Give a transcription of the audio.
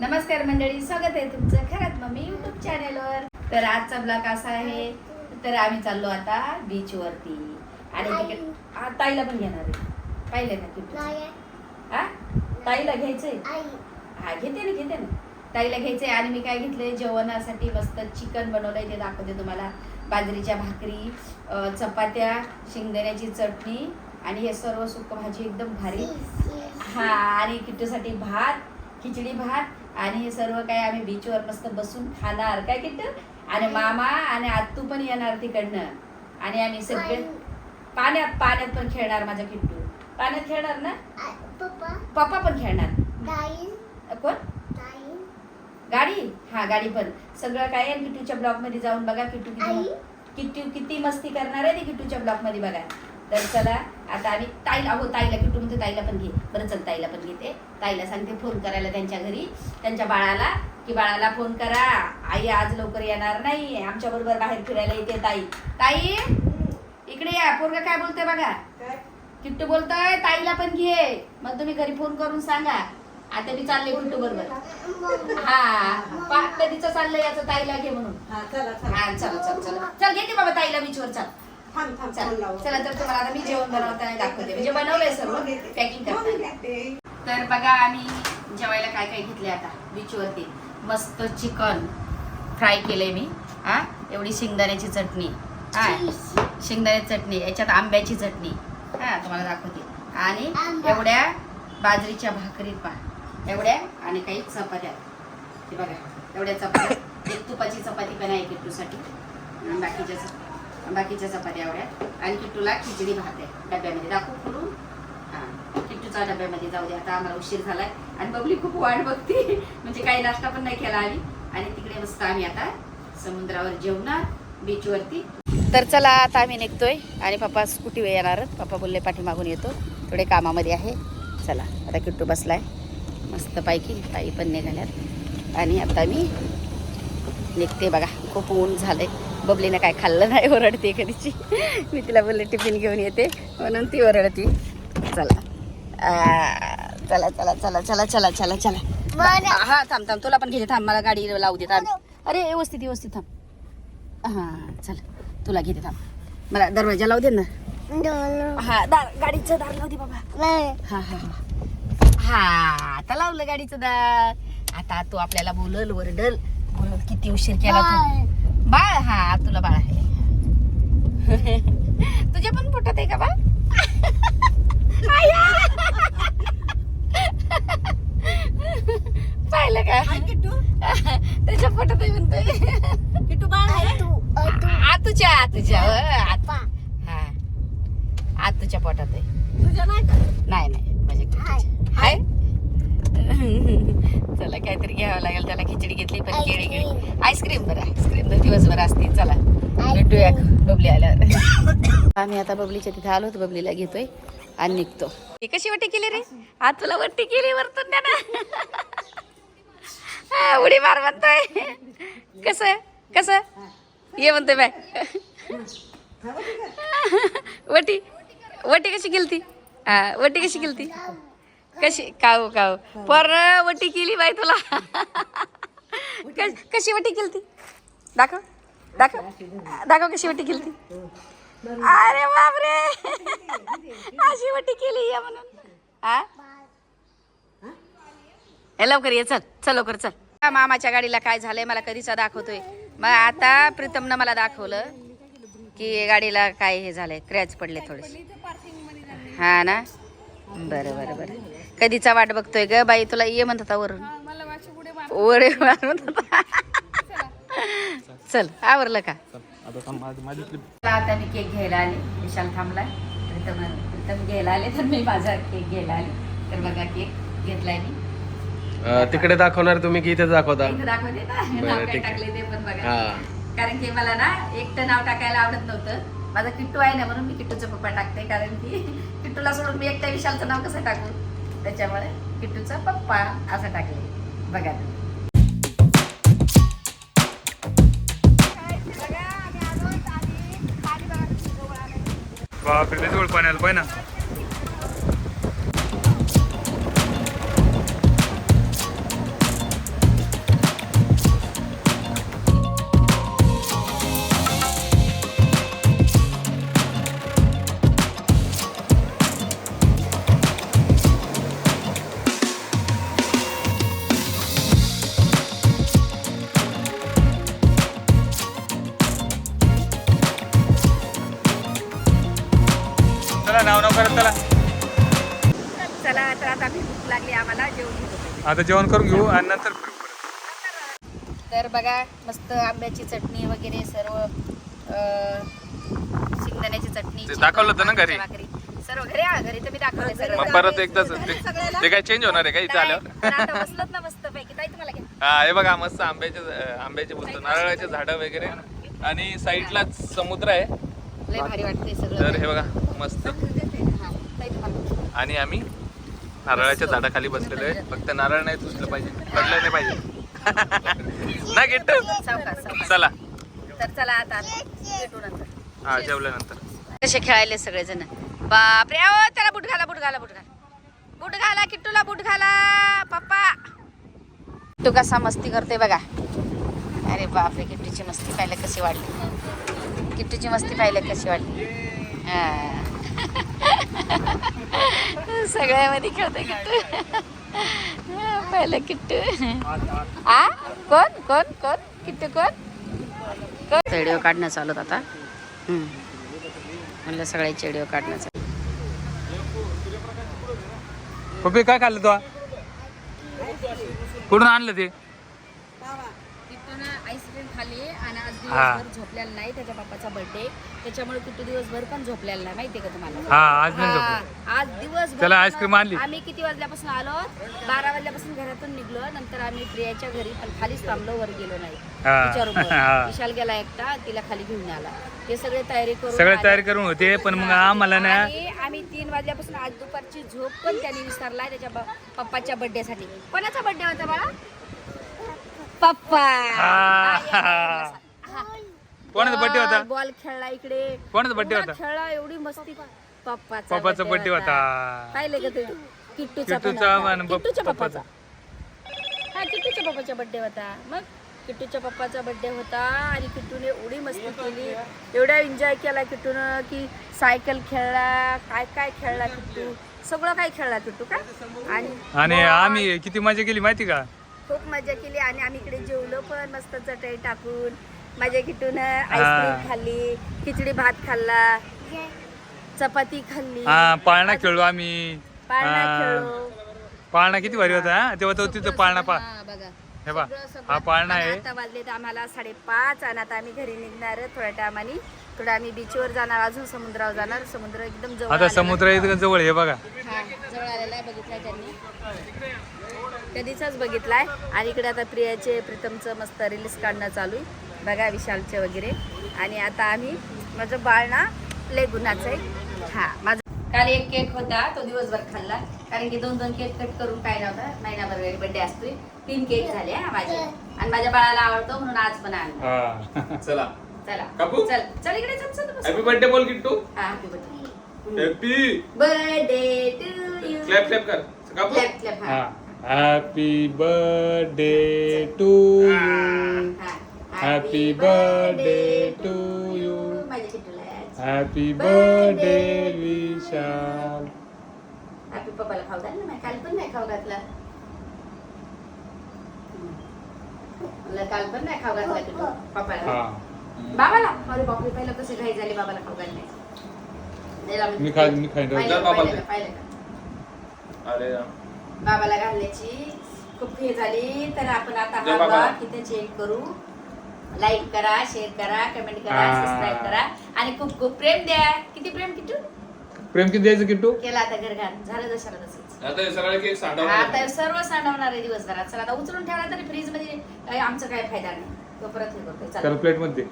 नमस्कार मंडळी स्वागत आहे तुमचं खरंच मम्मी युट्यूब चॅनेलवर तर आजचा ब्लॉग असा आहे तर आम्ही चाललो आता बीच वरती. आणि तिकडे हा, ताईला पण घेणार आहे. पाहिलं ना किट्टू हा? ताईला घ्यायचंय? हा घेते ना घेते ना. ताईला घ्यायचंय आणि मी काय घेतलंय जेवणासाठी मस्त चिकन बनवलंय ते दाखवते तुम्हाला. बाजरीच्या भाकरी अं, चपात्या शेंगदाण्याची चटणी आणि हे सर्व सुक भाजी एकदम भारी. हा आणि किट्टूसाठी भात खिचडी भात आणि हे सर्व काय आम्ही बीचवर मस्त बसून खाणार. काय किट्टू? आणि मामा आणि आत्तू पण येणार तिकडनं. आणि आम्ही सगळे पाण्यात पाण्यात पण खेळणार माझा किट्टू. पाण्यात खेळणार ना? पप्पा. पण खेळणार. कोण? गाडी. हा गाडी पण. सगळं काय आहे किट्टूच्या ब्लॉकमध्ये जाऊन बघा किट्टू किती किट्टू किती मस्ती करणार आहे ते किट्टूच्या ब्लॉकमध्ये बघा. तर चला आता आम्ही ताईला हो ताईला किट्टू म्हणते ताईला पण घे. बरं चल ताईला पण घेते. ताईला सांगते फोन करायला त्यांच्या घरी. त्यांच्या बाळाला की बाळाला फोन करा. आई आज लवकर येणार नाही. आमच्या बरोबर बाहेर फिरायला येते ताई. ताई इकडे या. पोरगा काय बोलतोय बघा? किट्टू बोलतोय ताईला पण घे. मग तुम्ही घरी फोन करून सांगा. आता मी चालले किट्टू बरोबर. हा कधीच चाललंय याचं ताईला घे म्हणून. हा, चला, चला. चल चल घेते बाबा ताईला बीचवर चल. थांब, थांब, चल. फोन लावू. चला तर तुम्हाला आता मी जेवण बनवताना दाखवते म्हणजे बनवलंय सर्व. पॅकिंग फोन करताना घेते. तर बघा आम्ही जेवायला काय काय घेतले आता? बीचवरती. मस्त चिकन फ्राय केलंय मी. हा? एवढी शेंगदाण्याची चटणी. हा? शेंगदाण्याची चटणी. याच्यात आंब्याची चटणी. हा तुम्हाला दाखवते. आणि आंबा. एवढ्या बाजरीच्या भाकरीत पा एवढ्या आणि काही चपात्या. हे बघा एवढ्या चपात्या. एक तुपाची चपाती पण आहे किट्टूसाठी. आणि बाकीच्या च- बाकीच्या चपात्या एवढ्या आणि किट्टूला खिचडी भात आहे डब्यामध्ये. दाखवू करून हा किट्टूचा डब्यामध्ये जाऊ दे. आता आम्हाला उशीर झालाय. आणि बबली खूप वाट बघते. म्हणजे काही नाश्ता पण नाही केला आम्ही. आणि तिकडे मस्त आम्ही आता समुद्रावर जेवणार बीचवरती तर चला आता आम्ही निघतोय. आणि पप्पा स्कूटीवर येणार पप्पा बोलले पाठीमागून येतो. थोडे कामामध्ये आहे. चला आता किट्टू बसलाय. मस्त पैकी ताई पण निघाल्यात. आणि आता मी निघते बघा. खूप ऊन झालंय. बबलीनं काय खाल्लं नाही ओरडते कधीची. मी तिला बोलले टिफिन घेऊन येते. म्हणून ती ओरडती. चला. चला चला चला चला चला चला चला. हा थांब थांब तुला पण घेते थांब मला गाडी लावू दे थांब. अरे व्यवस्थित व्यवस्थित थांब. हा चल. तुला घेते थांब. मला दरवाजा लावू दे ना. हा दार गाडीचं दार लावू दे बाबा. हा हा हा. हा आता लावलं गाडीचं दार. आता तो आपल्याला बोलल वरडल बोलल किती उशीर केला तू. बाळ हा तुला बाळ आहे. तुझ्या पण पोटात आहे का बाळ! पाहिलं का. त्याच्या पोटात आहे म्हणतोय. किट्टू बाळ आहे? आतूच्या आतूच्या हो, आत- हा. आतूच्या पोटात आहे. तुझ्या नाही? नाही नाही म्हणजे किट्टूच्या. हाय? चला काहीतरी घ्यावं लागेल त्याला खिचडी घेतली पण केळी केळी आईस्क्रीम बरं आईस्क्रीम तर दिवसभर असते चला. भेटूया बबली आल्यावर. आम्ही आता बबलीच्या तिथे आलो तर बबलीला घेतोय आणि निघतो. ही कशी वटी केली रे? आज तुला वट्टी केली वरतून द्या ना. हा, उडी मार म्हणतोय. कस? कस? ये म्हणतोय बाय. वटी वटी कशी केलती? हा वटी कशी केलती? कशी? काऊ काऊ पर वटी केली बाई तुला. कशी वटी केलती? दाखव. दाखव. दाखव कशी वटी केलती. अरे बापरे. अशी वटी केली या म्हणून. हा ए, लवकर ये चल. चल लवकर चल. हा, मामाच्या गाडीला काय झालंय मला कधीचा दाखवतोय. मग आता प्रीतमनं मला दाखवलं की गाडीला काय हे झालंय. क्रॅच पडले थोडेसे. हा ना? बरं बरं बरं. कधीचा वाट बघतोय ग? बाई तुला ये म्हणत होता वरून. ओरे मार. म्हणत होता. चल. आवरलं का? आता मी केक घ्यायला आले. विशाल थांबलाय. प्रीतम प्रीतम घ्यायला आले तर मी माझा केक घ्यायला आले. तर बघा केक घेतलाय मी. तिकडे दाखवणार तुम्ही की इथे दाखवता? दाखवते नाव काय. टाकले ते पण बघा. कारण की मला ना एकटं नाव टाकायला आवडत नव्हतं. माझा किट्टू आहे ना म्हणून मी किट्टूचा पप्पा टाकते कारण की किट्टूला सोडून मी एकट्या विशालचं नाव कसं टाकू? त्याच्यामुळे किट्टूचा पप्पा असं टाकले. बघा तुम्ही. बापरे जवळ पाण्याला पाहिजे ना. आता जेवण करून घेऊ आणि नंतर फिरू परत. तर बघा मस्त आंब्याची चटणी वगैरे सर्व अं, शेंगदाण्याची चटणी ते दाखवलं होतं ना घरी? भाकरी. सर्व घरी हा घरी तर मी दाखवलं सर्व मग परत एकदाच ते- ते काय चेंज होणार आहे का इथे आल्यावर? बसलोत ना मस्त पैकी ताई तुम्हाला घ्या. हा हे बघा मस्त आंब्याचे अं, आंब्याचे बोलतो नारळाचे झाडं वगैरे. आणि साईडलाच समुद्र आहे. लय भारी वाटते सगळं. तर हे बघा मस्त. हा, ताई तुम्हाला. आणि आम्ही नारळाच्या झाडाखाली बसलेलो आहे. फक्त नारळ नाही तुसलं पाहिजे. पडलं नाही पाहिजे. ना सावकाश चला. तर चला आता हा जेवल्यानंतर. कसे खेळायले सगळेजण? बापरे अहो त्याला बूट घाला बूट घाला बूट घाला. बूट घाला किट्टूला बूट घाला. पप्पा. तू कसा मस्ती करते बघा. अरे बापरे किट्टूची मस्ती पाहिलं कशी वाटली. किट्टूची मस्ती पाहिलं कशी वाटली. हा. सगळ्यामध्ये खेळते किट्टू. पाहिलं किट्टू. आ? कोण? कोण? कोण? किट्टू कोण? कोण? व्हिडिओ काढणं चालू होतं आता. हम्म. म्हणलं सगळ्याचे व्हिडिओ काढणं चालू. पप्पी काय खाल्लं तू? कुठून आणलं ते? आईस्क्रीम खाल्ली आणि आज. दिवसभर झोपलेला नाही त्याच्या बाप्पाचा बर्थडे त्याच्यामुळे किट्टू दिवसभर पण झोपलेला नाही माहितीये का तुम्हाला हा आज नाही हा, झोपलो. आज दिवस त्याला आईस्क्रीम आणली? आम्ही किती वाजल्यापासून आलो बारा वाजल्यापासून घरातून निघलो नंतर आम्ही प्रियाच्या घरी पण खालीच थांबलो वर गेलो नाही हा. तिच्या. हा. विशाल गेला एकटा तिला खाली घेऊन आला ते सगळे तयारी करून सगळे आले. तयारी करून होते पण मग आम्हाला ना आणि आम्ही तीन वाजल्यापासून आज दुपारची झोप पण त्यांनी विसरलाय त्याच्या ब- पप्पाच्या बर्थडे साठी कोणाचा बर्थडे होता बाळा पप्पा हा. कोणाचा birthday होता? बॉल खेळला इकडे कोणाचा birthday एवढा होता? खेळला एवढी मस्ती पप्पाचा पप्पाचा birthday birthday होता. पाहिले का तुम्ही किट्टूचा पण किट्टूचा होता. आणि बप- किट्टूच्या पप्पाचा. पप्पाचा हा किट्टूच्या पप्पाचा बर्थडे होता मग किट्टूच्या पप्पाचा बर्थडे होता आणि किट्टूने एवढी मस्ती केली एवढा एन्जॉय केला किट्टूनं की सायकल खेळला काय काय खेळला किट्टू सगळं काय खेळला किट्टू का आणि आणि आम्ही किती मजा केली माहिती का खूप मजा केली आणि आम्ही इकडे जेवलो पण मस्त चटई टाकून माझ्या किटून आईस्क्रीम खाल्ली खिचडी भात खाल्ला चपाती खाल्ली हा पाळणा खेळलो आम्ही पाळणा. खेळलो पाळणा किती भारी होता? तेव्हा तो तिथं पाळणा पा हा, बघा हे बा. हा पाळणा आहे आता वाजले तर आम्हाला साडेपाच आणि आता आम्ही घरी निघणार थोड्या टायमाने थोडं आम्ही बीचवर जाणार अजून समुद्रावर जाणार. समुद्र एकदम जवळ आता आलेला समुद्र इथं जवळ आहे हे बघा. हा, जवळ आलेला आहे बघितलाय त्यांनी. कधीचाच बघितलाय. आणि इकडे आता प्रियाचे प्रीतमचं मस्त रील्स काढणं चालू आहे. बघा विशालचे वगैरे. आणि आता आम्ही माझं बाळ ना लय गुन्हाचं आहे. हा माझा काल एक केक होता तो दिवसभर खाल्ला. कारण की दोन दोन केक कट करून काय नव्हता महिनाभर बर्थडे असतोय. तीन केक झाले हा माझे. आणि माझ्या बाळाला आवडतो म्हणून आज पण आणला. चला. चला. कापू? चल. चल इकडे चल चल बस. हॅपी बर्थडे बोल किट्टू हा happy birthday happy birthday to you clap clap कर. कापू क्लॅप क्लॅप हा. Happy birthday to you Happy birthday to you. माझ्या किट्टूला हॅपी बर्थडे विशाल. हॅपी पप्पाला खाऊ घाल ना काल पण नाही खाऊ घातला. मला काल पण नाही खाऊ घातला किट्टू. पप्पाला. हा बाबाला? अरे बापरे पहिलं कसे घाई झाले बाबाला खाऊ घालणे मी खाईन, मी खाईन. पाहिलं जा का, बाबाला. पाहिलं का, पाहिलं का? अरे बाबाला घालण्याची खूप हे झाली. तर आपण आता जय हा बाबा. भाग तिथे चेक करू. लाईक करा शेअर करा कमेंट करा हा. सबस्क्राईब करा. आणि खूप खूप प्रेम द्या. किती प्रेम किटू प्रेम किती द्यायचं किट्टू? केला आता घर घाल झालं जशाला तसंच. आता सगळे केक आता सर्व सांडवणार आहे दिवसभरात. चला आता उचलून ठेवला तरी फ्रीजमध्ये अं, आमचा काय फायदा नाही. तो परत हे करतोय. चला. प्लेटमध्ये.